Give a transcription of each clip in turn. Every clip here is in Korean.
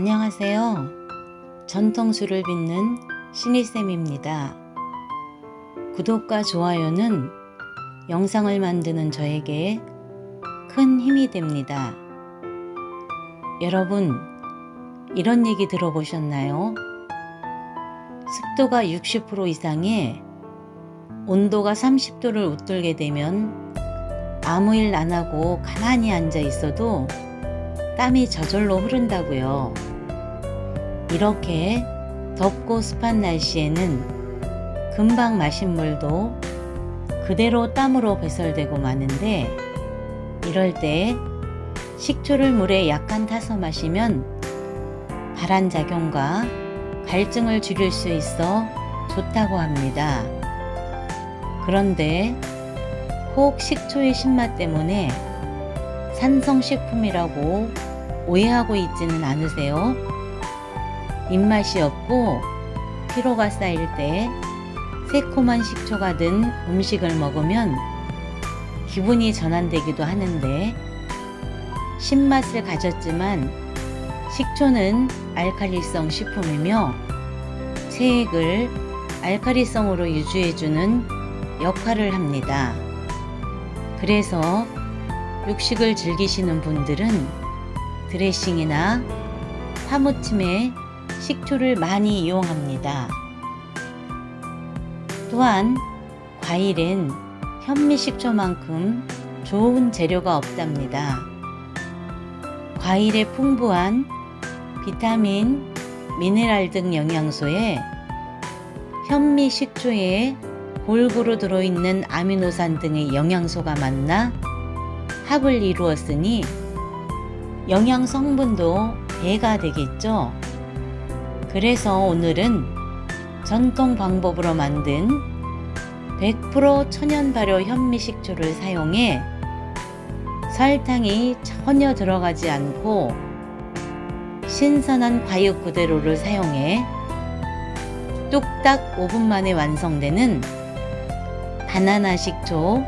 안녕하세요. 전통술을 빚는 신이쌤입니다. 구독과 좋아요는 영상을 만드는 저에게 큰 힘이 됩니다. 여러분, 이런 얘기 들어보셨나요? 습도가 60% 이상에 온도가 30도를 웃돌게 되면 아무 일 안 하고 가만히 앉아 있어도 땀이 저절로 흐른다고요. 이렇게 덥고 습한 날씨에는 금방 마신 물도 그대로 땀으로 배설되고 마는데 이럴 때 식초를 물에 약간 타서 마시면 발한작용과 갈증을 줄일 수 있어 좋다고 합니다. 그런데 혹 식초의 신맛 때문에 산성식품이라고 오해하고 있지는 않으세요? 입맛이 없고 피로가 쌓일 때 새콤한 식초가 든 음식을 먹으면 기분이 전환되기도 하는데 신맛을 가졌지만 식초는 알칼리성 식품이며 체액을 알칼리성으로 유지해주는 역할을 합니다. 그래서 육식을 즐기시는 분들은 드레싱이나 파무침에 식초를 많이 이용합니다. 또한 과일엔 현미식초만큼 좋은 재료가 없답니다. 과일에 풍부한 비타민, 미네랄 등 영양소에 현미식초에 골고루 들어있는 아미노산 등의 영양소가 만나 합을 이루었으니 영양 성분도 배가 되겠죠. 그래서 오늘은 전통 방법으로 만든 100% 천연 발효 현미 식초를 사용해 설탕이 전혀 들어가지 않고 신선한 과육 그대로를 사용해 뚝딱 5분 만에 완성되는 바나나 식초,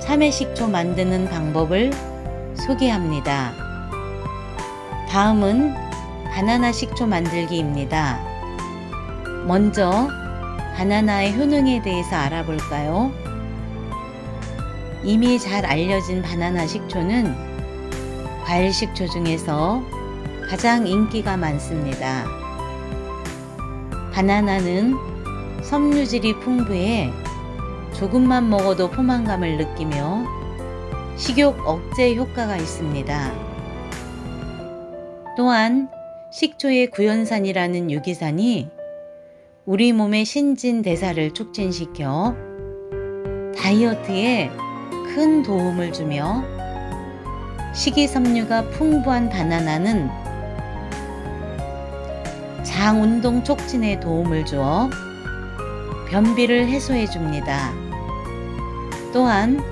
참외 식초 만드는 방법을 소개합니다. 다음은 바나나 식초 만들기입니다. 먼저 바나나의 효능에 대해서 알아볼까요? 이미 잘 알려진 바나나 식초는 과일 식초 중에서 가장 인기가 많습니다. 바나나는 섬유질이 풍부해 조금만 먹어도 포만감을 느끼며 식욕 억제 효과가 있습니다. 또한 식초의 구연산이라는 유기산이 우리 몸의 신진대사를 촉진시켜 다이어트에 큰 도움을 주며 식이섬유가 풍부한 바나나는 장 운동 촉진에 도움을 주어 변비를 해소해 줍니다. 또한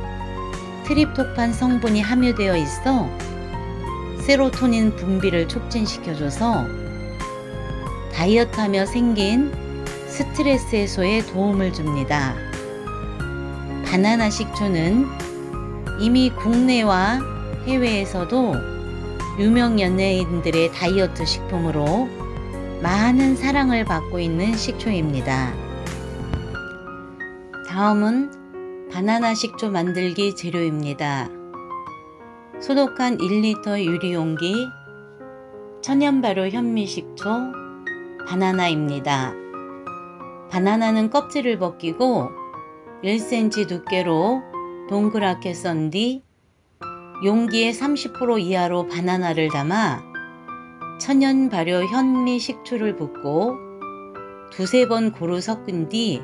트립토판 성분이 함유되어 있어 세로토닌 분비를 촉진시켜줘서 다이어트하며 생긴 스트레스 해소에 도움을 줍니다. 바나나 식초는 이미 국내와 해외에서도 유명 연예인들의 다이어트 식품으로 많은 사랑을 받고 있는 식초입니다. 다음은 바나나 식초 만들기 재료입니다. 소독한 1리터 유리용기, 천연발효 현미식초, 바나나입니다. 바나나는 껍질을 벗기고 1cm 두께로 동그랗게 썬 뒤 용기에 30% 이하로 바나나를 담아 천연 발효 현미 식초를 붓고 두세 번 고루 섞은 뒤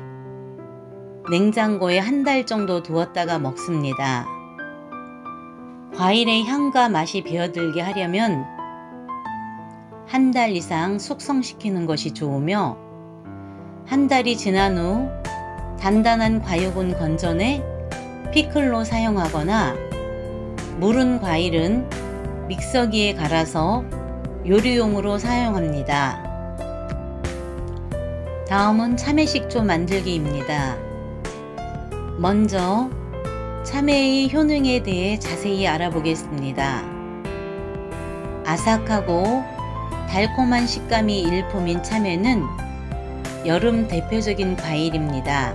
냉장고에 한 달 정도 두었다가 먹습니다. 과일의 향과 맛이 배어들게 하려면 한 달 이상 숙성시키는 것이 좋으며 한 달이 지난 후 단단한 과육은 건져내 피클로 사용하거나 무른 과일은 믹서기에 갈아서 요리용으로 사용합니다. 다음은 참외 식초 만들기입니다. 먼저 참외의 효능에 대해 자세히 알아보겠습니다. 아삭하고 달콤한 식감이 일품인 참외는 여름 대표적인 과일입니다.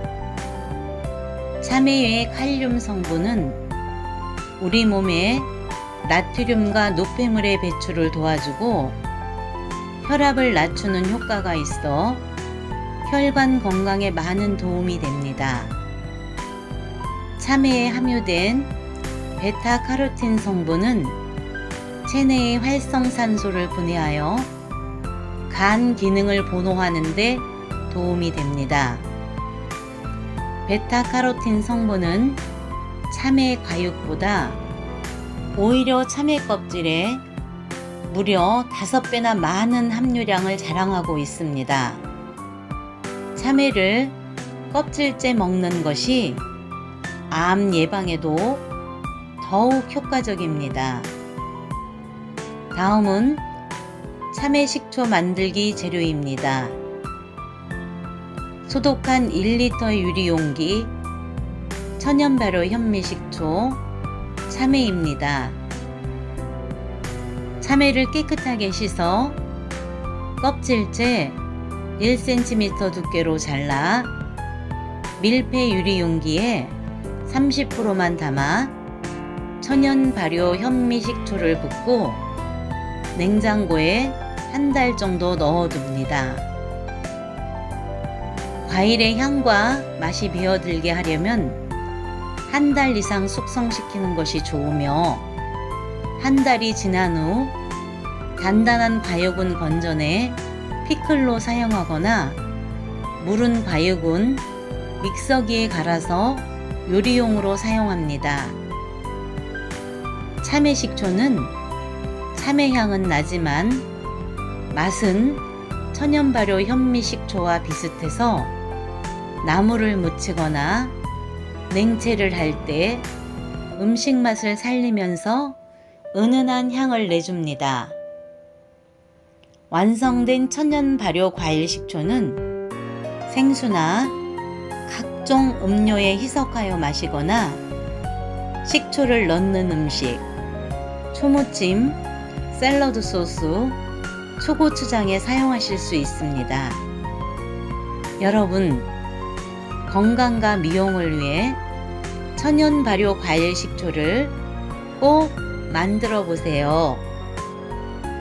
참외의 칼륨 성분은 우리 몸에 나트륨과 노폐물의 배출을 도와주고 혈압을 낮추는 효과가 있어 혈관 건강에 많은 도움이 됩니다. 참외에 함유된 베타카로틴 성분은 체내의 활성산소를 분해하여 간 기능을 보호하는 데 도움이 됩니다. 베타카로틴 성분은 참외 과육보다 오히려 참외 껍질에 무려 5배나 많은 함유량을 자랑하고 있습니다. 참외를 껍질째 먹는 것이 암 예방에도 더욱 효과적입니다. 다음은 참외 식초 만들기 재료입니다. 소독한 1리터 유리용기, 천연 발효 현미식초, 참외입니다. 참외를 깨끗하게 씻어 껍질째 1cm 두께로 잘라 밀폐 유리용기에 30%만 담아 천연 발효 현미 식초를 붓고 냉장고에 한 달 정도 넣어둡니다. 과일의 향과 맛이 배어들게 하려면 한 달 이상 숙성시키는 것이 좋으며 한 달이 지난 후 단단한 과육은 건져내 피클로 사용하거나 무른 과육은 믹서기에 갈아서 요리용으로 사용합니다. 참외 식초는 참외 향은 나지만 맛은 천연 발효 현미 식초와 비슷해서 나물을 무치거나 냉채를 할 때 음식 맛을 살리면서 은은한 향을 내줍니다. 완성된 천연 발효 과일 식초는 생수나 각종 음료에 희석하여 마시거나 식초를 넣는 음식, 초무침, 샐러드 소스, 초고추장에 사용하실 수 있습니다. 여러분, 건강과 미용을 위해 천연 발효 과일 식초를 꼭 만들어 보세요.